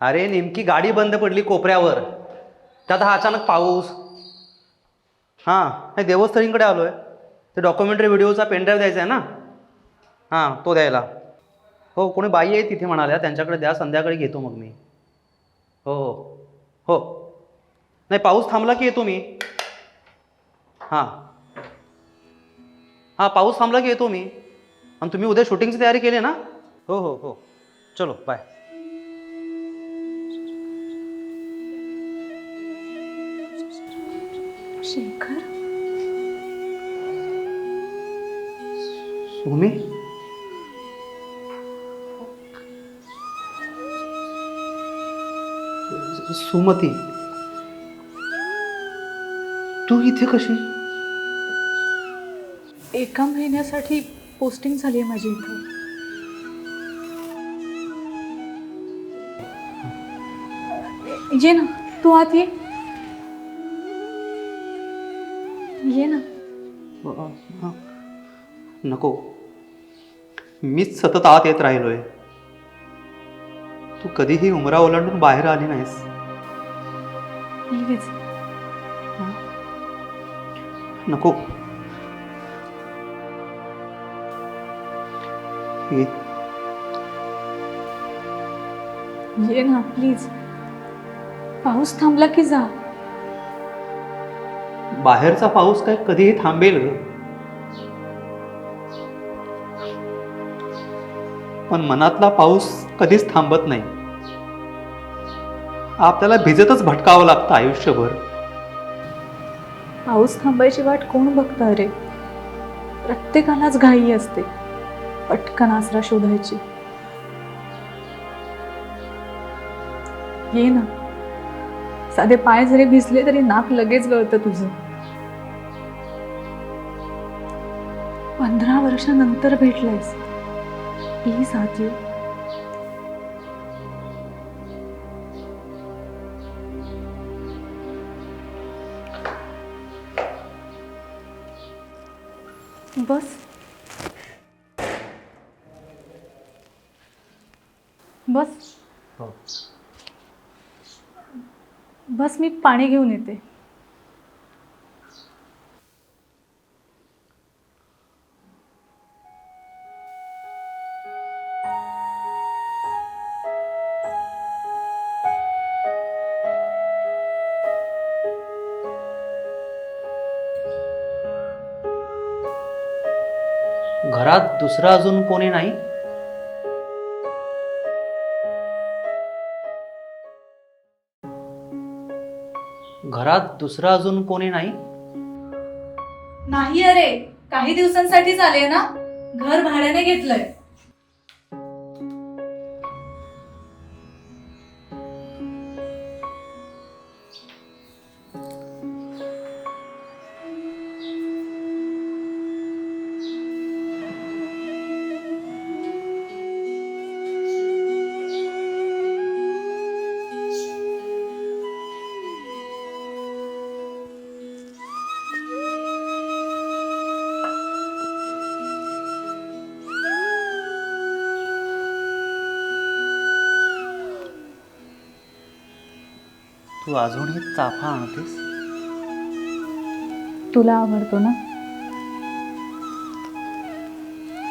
अरे नेमकी गाडी बंद पडली कोपऱ्यावर. त्यात हा अचानक पाऊस. हां नाही देवस्थळींकडे आलो आहे ते डॉक्युमेंटरी व्हिडिओचा पेनड्राईव्ह द्यायचा आहे ना? हां तो द्यायला. हो कोणी बाई आहे तिथे म्हणाल्या त्यांच्याकडे द्या संध्याकाळी घेतो मग मी. हो हो. हो. नाही पाऊस थांबला की येतो मी. हां. हां पाऊस थांबला की येतो मी. आणि तुम्ही उद्या शूटिंगची तयारी केली ना? हो हो हो. चलो बाय शेखर? सुमी सुमती तू इथे कशी? एका महिन्यासाठी पोस्टिंग झाली आहे माझी इथं. ये ना तू आत ये. नको. मीच सतत आत येत राहिलोय. तू कधीही उमरा ओलांडून बाहेर आली नाहीस. नको. ये. ये ना प्लीज पाऊस थांबला की जा. बाहेरचा पाऊस काय कधीही थांबेल पण मनातला पाऊस कधीच थांबत नाही. आपल्याला भिजतच भटकावं लागतं आयुष्यभर. पाऊस थांबायची वाट कोण बघतं रे प्रत्येकालाच घाई असते पटकन आसरा शोधायची. ये ना. साधे पाय जरी भिजले तरी नाक लगेच गळतं तुझं. पंधरा वर्षानंतर भेटलायस. आत ये बस। बस। बस मी पाणी घेऊन येते. दुसरं अजून कोणी नाही? घरात दुसरं अजून कोणी नाही? नाही अरे काही दिवसांसाठीच आले ना? घर भाड्याने घेतलंय. तू अजूनही चाफा आणतेस? तुला आवडतो ना?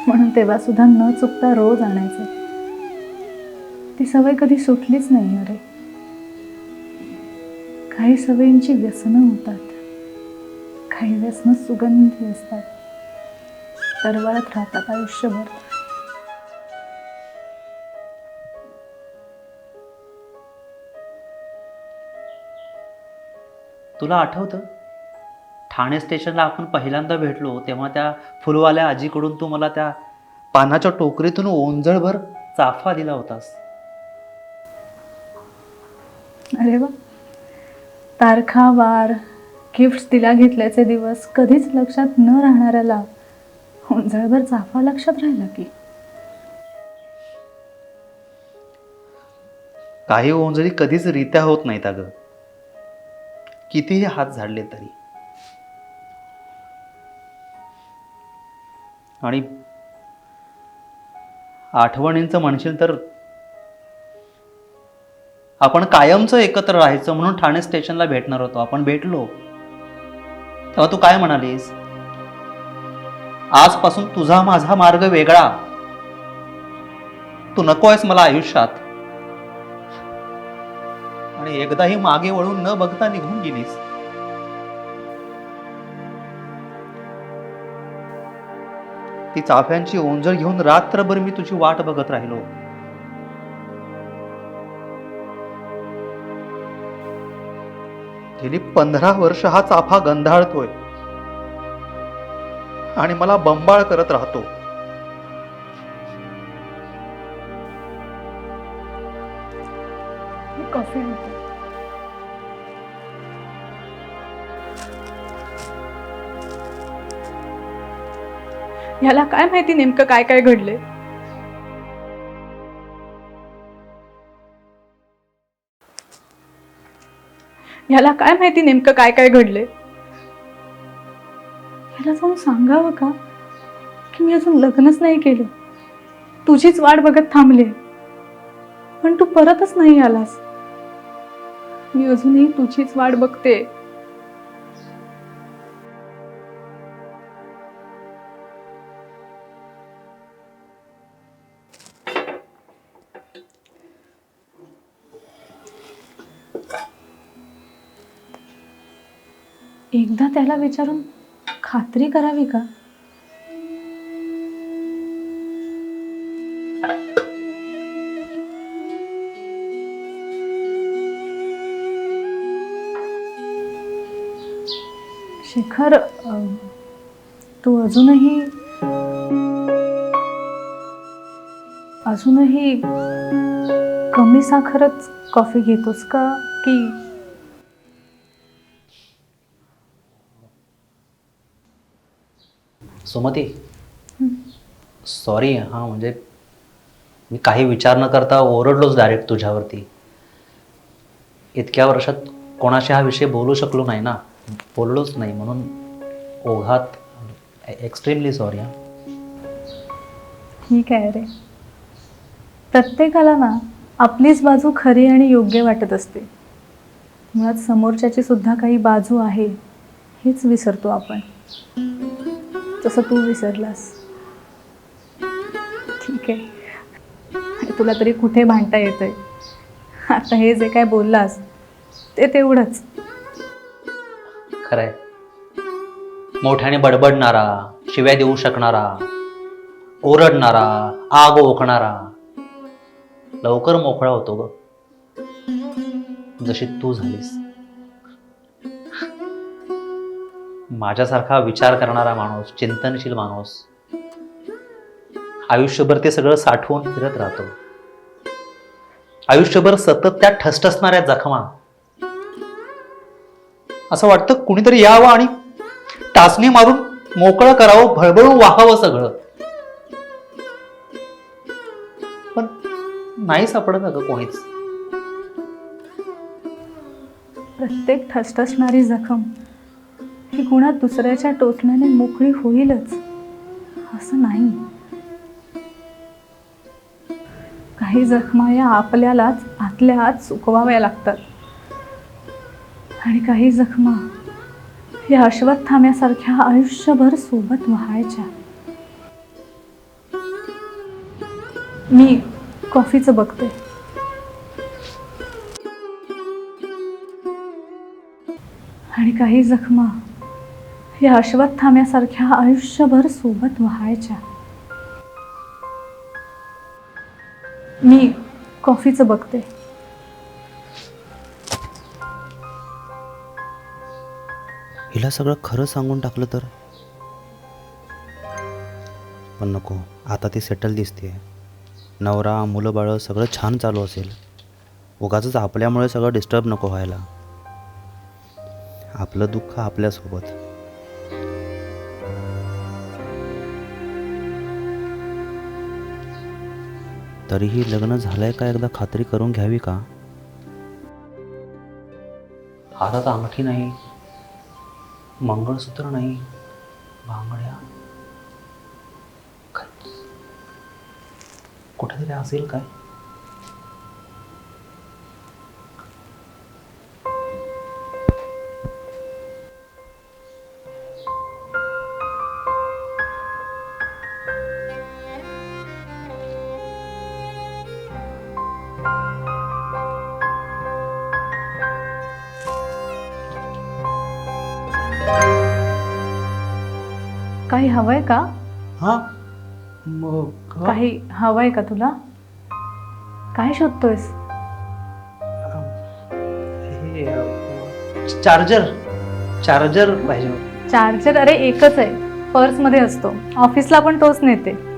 म्हणून तेव्हा सुद्धा न चुकता रोज आणायचं. ती सवय कधी सुटलीच नाही अरे. काही सवयींची व्यसनं होतात. काही व्यसनं सुगंधी असतात. तरवळत राहतात आयुष्यभर. तुला आठवतं? ठाणे स्टेशनला आपण पहिल्यांदा भेटलो तेव्हा त्या फुलवाल्या आजीकडून तू मला त्या पानाच्या टोकरीतून ओंजळभर चाफा दिला होतास. अरे वा. तारखा वार गिफ्ट्स दिल्या घेतल्याचे दिवस कधीच लक्षात न राहणाऱ्याला उंजळभर चाफा लक्षात राहिला की? काही ओंजळी कधीच रित्या होत नाहीत अगं. कितीही हात झाडले तरी. आणि आठवणींचं म्हणशील तर आपण कायमचं एकत्र राहायचं म्हणून ठाणे स्टेशनला भेटणार होतो. आपण भेटलो. तेव्हा तू काय म्हणालीस? आजपासून तुझा माझा मार्ग वेगळा. तू नको आहेस मला आयुष्यात. आणि एकदाही मागे वळून न बघता निघून गेलीस. ती चाफ्यांची ओंजळ घेऊन रात्रभर मी तुझी वाट बघत राहिलो. गेली पंधरा वर्ष हा चाफा गंधाळतोय. आणि मला बंबाळ करत राहतो. ह्याला काय माहिती नेमकं काय काय घडले ह्याला काय माहिती नेमकं काय काय घडले ह्याला जाऊन सांगावं का? की मी अजून लग्नच नाही केलं. तुझीच वाट बघत थांबले. पण तू परतच नाही आलास. मी अजूनही तुझीच वाट बघते. त्याला विचारून खात्री करावी का? शेखर तू अजूनही अजूनही कमी साखरच कॉफी घेतोस का? की सुमती. सॉरी हां म्हणजे मी काही विचार न करता ओरडलोच डायरेक्ट तुझ्यावरती. इतक्या वर्षात कोणाशी हा विषय बोलू शकलो नाही ना? बोललोच नाही म्हणून ओघात एक्स्ट्रीमली सॉरी हां. ठीक आहे रे. प्रत्येकाला ना आपलीच बाजू खरी आणि योग्य वाटत असते. मुळात समोरच्याची सुद्धा काही बाजू आहे हेच विसरतो आपण. तसं तू विसरलास. ठीक आहे. तुला तरी कुठे भांडता येतंय? आता हे जे काय बोललास ते तेवढंच. खरंय. मोठ्याने बडबडणारा शिव्या देऊ शकणारा ओरडणारा आग ओकणारा. लवकर मोकळा होतो ग. जशी तू झालीस. माझ्यासारखा विचार करणारा माणूस चिंतनशील माणूस आयुष्यभर ते सगळं साठवून फिरत राहतो. आयुष्यभर सतत त्या ठसठसणाऱ्या जखमा. असं वाटतं कुणीतरी यावं आणि टाचणी मारून मोकळं करावं भळबळून वाहावं सगळं. पण नाही सापडत अगं कोणीच. प्रत्येक ठसठसणारी जखम. ही गुणात दुसऱ्याच्या टोचण्याने मोकळी होईलच. असं नाही. काही जखमा या आपल्यालाच आतल्या आत सुकवाव्या लागतात. आणि काही जखमा या अश्वत्थाम्यासारख्या आयुष्यभर सोबत व्हायच्या. मी कॉफीचं बघते. आणि काही जखमा या अश्वत्थाम्यासारख्या आयुष्यभर सोबत व्हायच्या. मी कॉफीचं बघते. हिला सगळं खरं सांगून टाकलं तर? पण नको आता ती सेटल दिसते नवरा मुलं बाळं सगळं छान चालू असेल. उगाच आपल्यामुळे सगळं डिस्टर्ब नको व्हायला. आपलं दुःख आपल्यासोबत. तरीही लग्न झालंय का एकदा खात्री करून घ्यावी का? हातात अंगठी नाही मंगळसूत्र नाही बांगड्या. कुठेतरी असेल काय? हवंय का? हां? मग काही हवंय का तुला? काय शोधतोयस? हे चार्जर. चार्जर पाहिजे. चार्जर? अरे एकच आहे. पर्समध्ये असतो. ऑफिसला पण तोच नेते.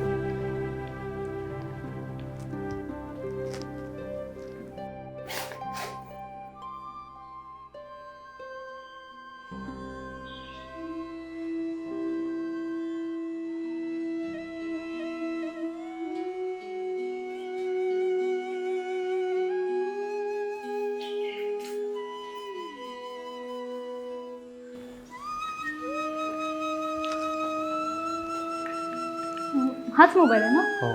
मोबाईल आहे ना? हो.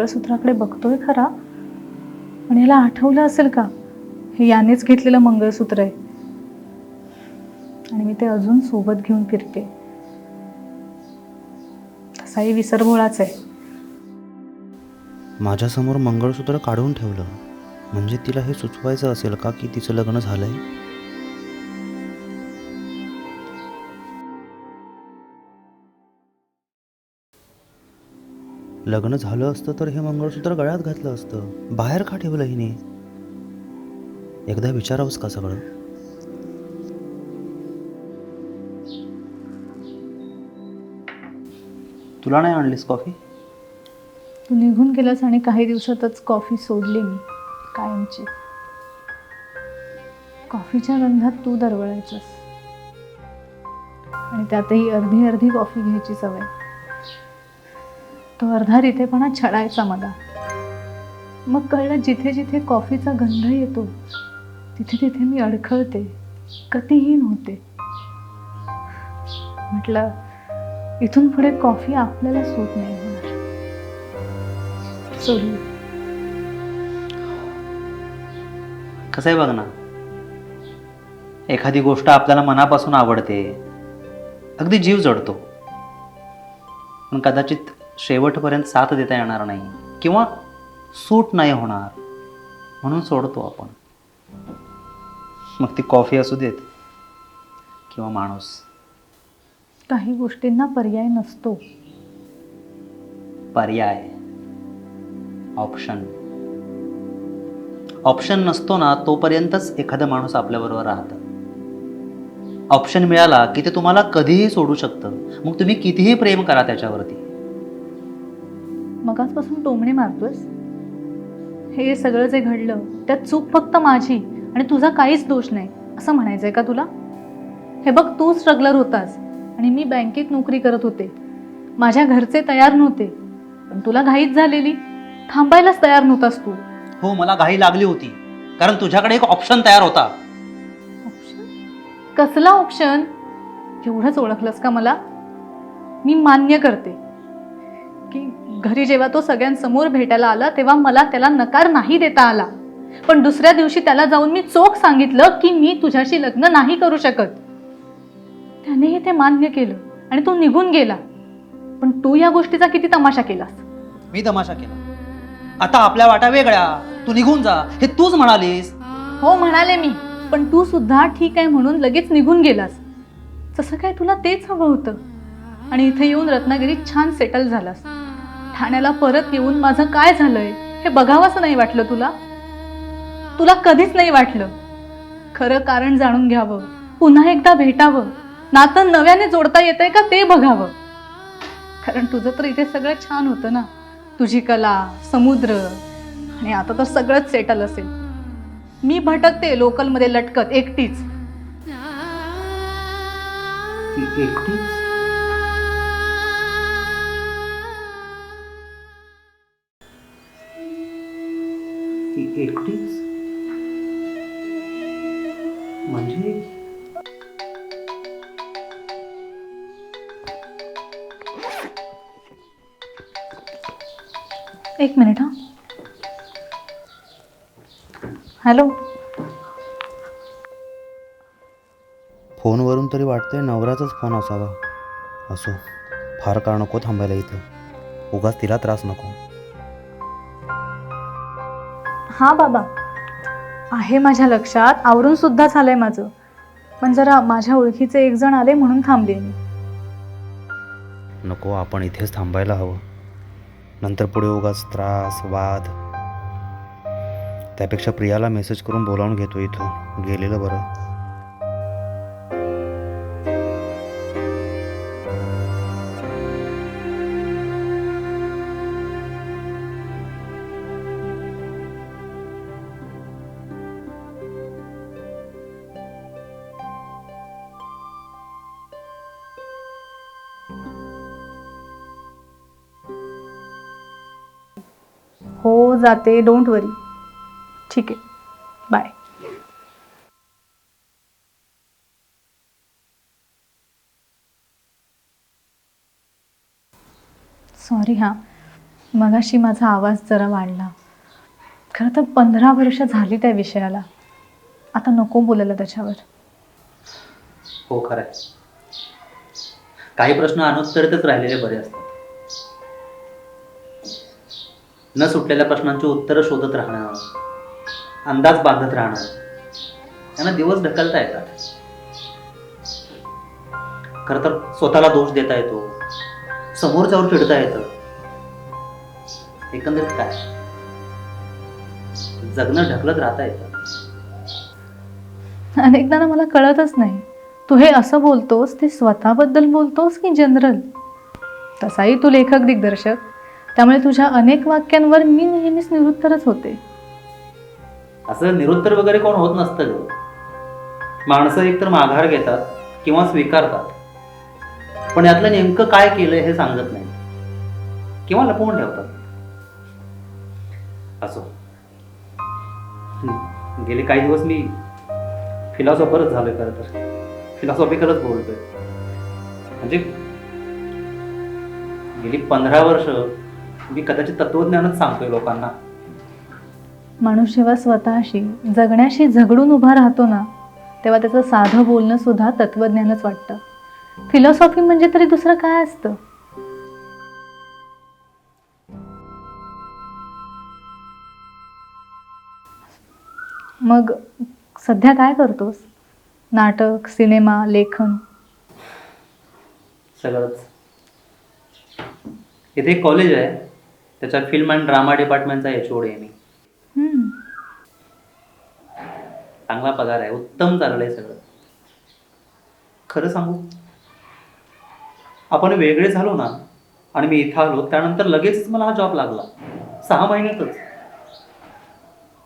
मंगळसूत्राकडे बघतोय खरा. पण याला आठवलं असेल का? हे यानेच घेतलेलं मंगळसूत्र आहे. आणि मी ते अजून सोबत घेऊन फिरते. तसाही विसरभोळाच आहे. माझ्यासमोर मंगळसूत्र काढून ठेवलं. म्हणजे तिला हे सुचवायचं असेल का की तिचं लग्न झालंय? लग्न झालं असतं तर हे मंगळसूत्र गळ्यात घातलं असतं. बाहेर का ठेवलं हिने? एकदा विचारावंच का सगळं? तुला नाही आणलीस कॉफी? तू निघून गेलास आणि काही दिवसातच कॉफी सोडली मी कायमची. कॉफीच्या गंधात तू दरवळायचंस. आणि त्यातही अर्धी अर्धी कॉफी घ्यायची सवय. तो अर्धा रितेपणा छळायचा मला. मग कळलं जिथे जिथे कॉफीचा गंध येतो तिथे तिथे मी अडखळते गतिहीन होते म्हटलं इथून पुढे कॉफी आपल्याला सूट नाही होणार. सोडली. कसं आहे बघ ना एखादी गोष्ट आपल्याला मनापासून आवडते अगदी जीव जडतो. पण कदाचित शेवटपर्यंत साथ देता येणार नाही किंवा सूट नाही होणार म्हणून सोडतो आपण. मग ती कॉफी असू देत किंवा माणूस. काही गोष्टींना पर्याय नसतो. पर्याय. ऑप्शन. ऑप्शन नसतो ना तोपर्यंतच एखादा माणूस आपल्याबरोबर राहतं. ऑप्शन मिळाला की ते तुम्हाला कधीही सोडू शकतं. मग तुम्ही कितीही प्रेम करा त्याच्यावरती. मगाचपासून टोमणे मारतोयस? हे सगळं जे घडलं त्यात चूक फक्त माझी आणि तुझा काहीच दोष नाही असं म्हणायचंय का तुला? हे बघ तू स्ट्रगलर होतास आणि मी बँकेत नोकरी करत होते. माझ्या घरचे तयार नव्हते पण तुला घाईच झालेली. थांबायलाच तयार नव्हतास तू. हो मला घाई लागली होती कारण तुझ्याकडे एक ऑप्शन तयार होता. ऑप्शन कसला ऑप्शन एवढंच ओळखलंस का मला? मी मान्य करते. की घरी जेव्हा तो सगळ्यांसमोर भेटायला आला तेव्हा मला त्याला नकार नाही देता आला. पण दुसऱ्या दिवशी त्याला जाऊन मी चोख सांगितलं की मी तुझ्याशी लग्न नाही करू शकत. त्यानेही ते मान्य केलं आणि तो निघून गेला. पण तू या गोष्टीचा किती तमाशा केलास? मी तमाशा केला. आता आपल्या वाटा वेगळ्या. तू निघून जा. हे तूच म्हणालीस. हो म्हणाले मी. पण तू सुद्धा ठीक आहे म्हणून लगेच निघून गेलास. तसं काय तुला तेच हवं होतं? आणि इथे येऊन रत्नागिरीत छान सेटल झालास. ठाण्याला परत येऊन माझं काय झालंय हे बघावंसं नाही वाटलं तुला? तुला कधीच नाही वाटलं? खरं कारण जाणून घ्यावं. पुन्हा एकदा भेटावं. नातं नव्याने जोडता येतंय का ते बघावं. कारण तुझं तर इथे सगळं छान होतं ना? तुझी कला समुद्र आणि आता तर सगळंच सेटल असेल. मी भटकते लोकलमध्ये लटकत एकटीच. एकटीच? ती एकटीच? म्हणजे? एक मिनिट हा. हॅलो? फोनवरून तरी वाटते नवऱ्याचाच फोन असावा. असो फार काळ नको थांबायला इथं. उगाच तिला त्रास नको. हां बाबा. आहे माझ्या लक्षात आवरून सुद्धा झालंय माझं. पण जरा माझ्या ओळखीचे एक जण आले म्हणून थांबले मी. नको आपण इथेच थांबायला हवं. नंतर पुढे उगाच त्रास वाद. त्यापेक्षा प्रियाला मेसेज करून बोलावून घेतो इथं गेलेलं बरं. जाते. डोंट वरी ठीक आहे. बाय सॉरी हां. मगाशी माझा आवाज जरा वाढला. खरं तर पंधरा वर्ष झाली त्या विषयाला. आता नको बोलायला त्याच्यावर. हो खरं आहे काही प्रश्न अनुत्तरितच राहिलेले बरे असतात. न सुटलेल्या प्रश्नांची उत्तरं शोधत राहणं अंदाज बांधत राहणं त्यांना दिवस ढकलता येतात. खरं तर स्वतःला दोष देता येतो समोरच्यावर चिडता येतं. एकंदरीत काय? जगणं ढकलत राहता येतं. अनेकदा ना मला कळतच नाही. तू हे असं बोलतोस ते स्वतःबद्दल बोलतोस की जनरल? तसाही तू लेखक दिग्दर्शक. त्यामुळे तुझ्या अनेक वाक्यांवर मी नेहमीच निरुत्तरच होते. असं निरुत्तर वगैरे कोण होत नसतं ग. माणसं एकतर माघार घेतात किंवा स्वीकारतात. पण यातलं नेमकं काय केलंय हे सांगत नाही. किंवा लपवून ठेवतात. असो. गेले काही दिवस मी फिलॉसॉफरच झालोय खरं तर. फिलॉसॉफिकलच बोलतोय. म्हणजे गेली पंधरा वर्ष मी कदाचित तत्वज्ञानच सांगतोय लोकांना. माणूस जेव्हा स्वतःशी जगण्याशी झगडून उभा राहतो ना तेव्हा त्याचं साधं बोलणं सुद्धा तत्वज्ञानच वाटतं. फिलॉसॉफी म्हणजे तरी दुसरं काय असतं? मग सध्या काय करतोस? नाटक सिनेमा लेखन? सगळंच. इथे कॉलेज आहे. त्याच्या फिल्म अँड ड्रामा डिपार्टमेंटचा एच ओ डी आहे मी. हम्म. चांगला पगार आहे उत्तम चाललंय सगळं. खरं सांगू? आपण वेगळे झालो ना आणि मी इथं आलो त्यानंतर लगेचच मला हा जॉब लागला. सहा महिन्यातच.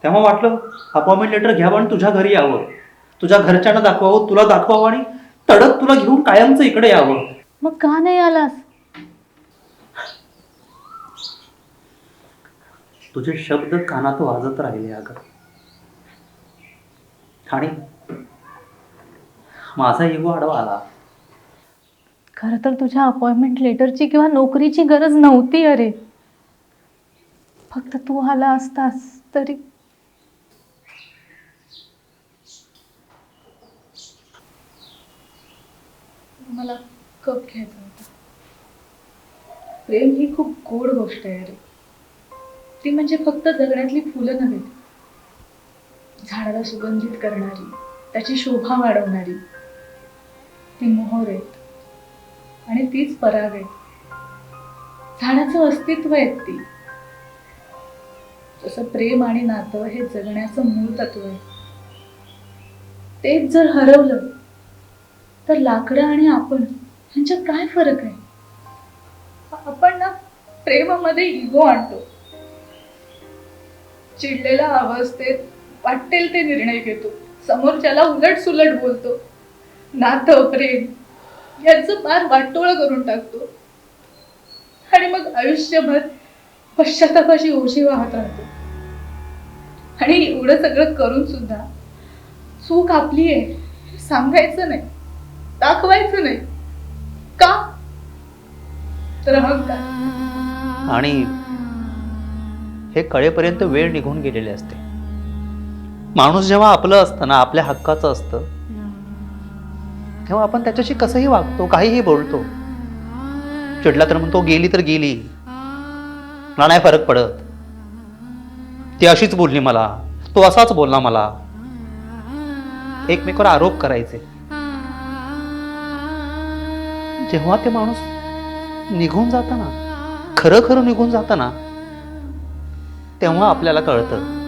तेव्हा वाटलं अपॉइंटमेंट लेटर घ्यावं आणि तुझ्या घरी यावं. तुझ्या घरच्यांना दाखवावं तुला दाखवावं आणि तडक तुला घेऊन कायमचं इकडे यावं. मग का नाही आलास? तुझे शब्द कानात वाजत राहिले अगं. आणि माझा इगो आडवा आला. खरं तर तुझ्या अपॉइंटमेंट लेटरची किंवा नोकरीची गरज नव्हती अरे. फक्त तू आला असतास तरी. मला कप घ्यायचा होता. प्रेम ही खूप गोड गोष्ट आहे अरे. ती म्हणजे फक्त जगण्यातली फुलं नव्हे. झाडाला सुगंधित करणारी त्याची शोभा वाढवणारी. ती मोहर आहेत. आणि तीच पराग आहे झाडाचं अस्तित्व आहे ती. जसं प्रेम आणि नातं हे जगण्याचं मूळ तत्व आहे. तेच जर हरवलं तर लाकडं आणि आपण ह्यांच्यात काय फरक आहे? आपण ना प्रेमामध्ये इगो आणतो. चिडलेल्या अवस्थेत वाटेल ते निर्णय घेतो. समोरच्याला उलट सुलट बोलतो. नातं प्रेम याचं पार वाटोळं करून टाकतो. आणि मग आयुष्यभर पश्चातापाशी ओशी वाहत राहतो. आणि एवढं सगळं करून सुद्धा चूक आपली आहे सांगायचं नाही दाखवायचं नाही. का? तर अहंकार. आणि हे कळेपर्यंत वेळ निघून गेलेली असते. माणूस जेव्हा आपलं असतं ना आपल्या हक्काचं असतं तेव्हा आपण त्याच्याशी कसंही वागतो काहीही बोलतो. चिडला तर म्हणतो गेली तर गेली. मला नाही फरक पडत. ती अशीच बोलली मला. तो असाच बोलला मला. एकमेकावर आरोप करायचे. जेव्हा ते माणूस निघून जाताना खरं खरं निघून जाताना तेव्हा आपल्याला कळतं.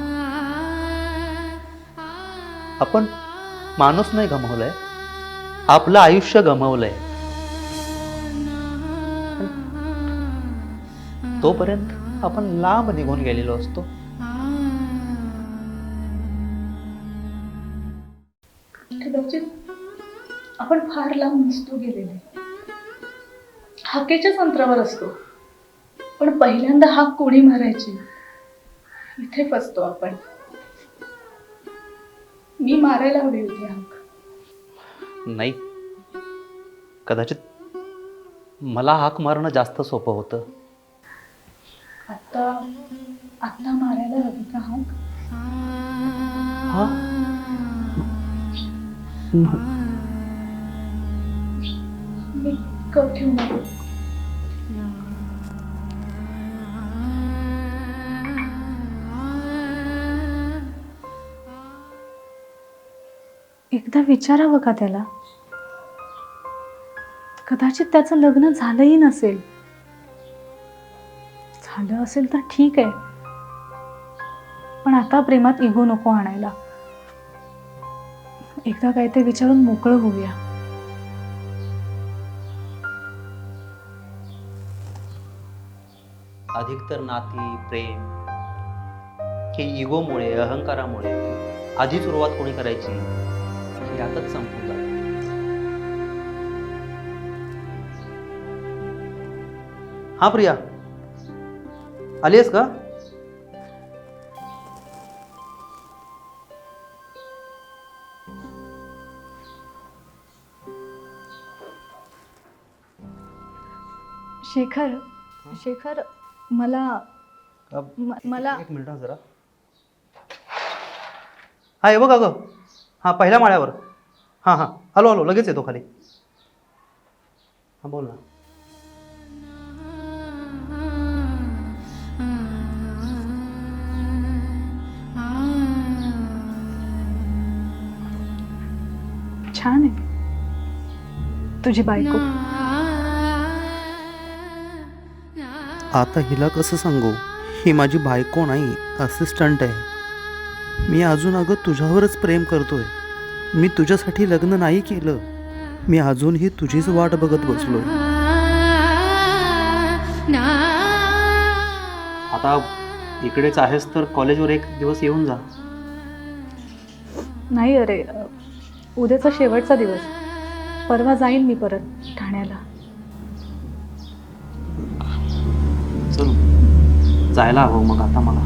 आपण माणूस नाही गमावलाय. आपलं आयुष्य गमावलंय. तोपर्यंत आपण लांब निघून गेलेलो असतो. आपण फार लांब नसतो गेलेले. हाकेच्याच अंतरावर असतो. पण पहिल्यांदा हाक कोणी मारायची? इथे फसतो आपण. मी मारायला हवी होती हाक नाही. कदाचित मला हाक मारणं जास्त सोपं होतं. आता आता मारायला हवी का हाक? हा? मी ठेवून एकदा विचारावं का त्याला? कदाचित त्याचं लग्न झालंही नसेल. झालं असेल तर ठीक आहे. पण आता प्रेमात इगो नको आणायला. एकदा काय ते विचारून मोकळं होऊया. अधिकतर नाती प्रेम हे इगोमुळे अहंकारामुळे आधी सुरुवात कोणी करायची? यातच संपून जातं. हा प्रिया. आली आहेस का? शेखर शेखर मला म- मला एक मिनिट हा जरा. हा हे बघ अगं. हां पहिल्या माळ्यावर. हां हां. हॅलो हॅलो लगेच येतो खाली. हां बोल ना. छान आहे. तुझी बायको. आता हिला कसं सांगू? ही माझी बायको नाही असिस्टंट आहे. मी अजून अगं तुझ्यावरच प्रेम करतोय. मी तुझ्यासाठी लग्न नाही केलं. मी अजूनही तुझीच वाट बघत बसलोय. आता इकडेच आहेस तर कॉलेजवर एक दिवस येऊन जा. नाही अरे उद्याचा शेवटचा दिवस. परवा जाईन मी परत ठाण्याला. चल जायला हवं मग आता मला.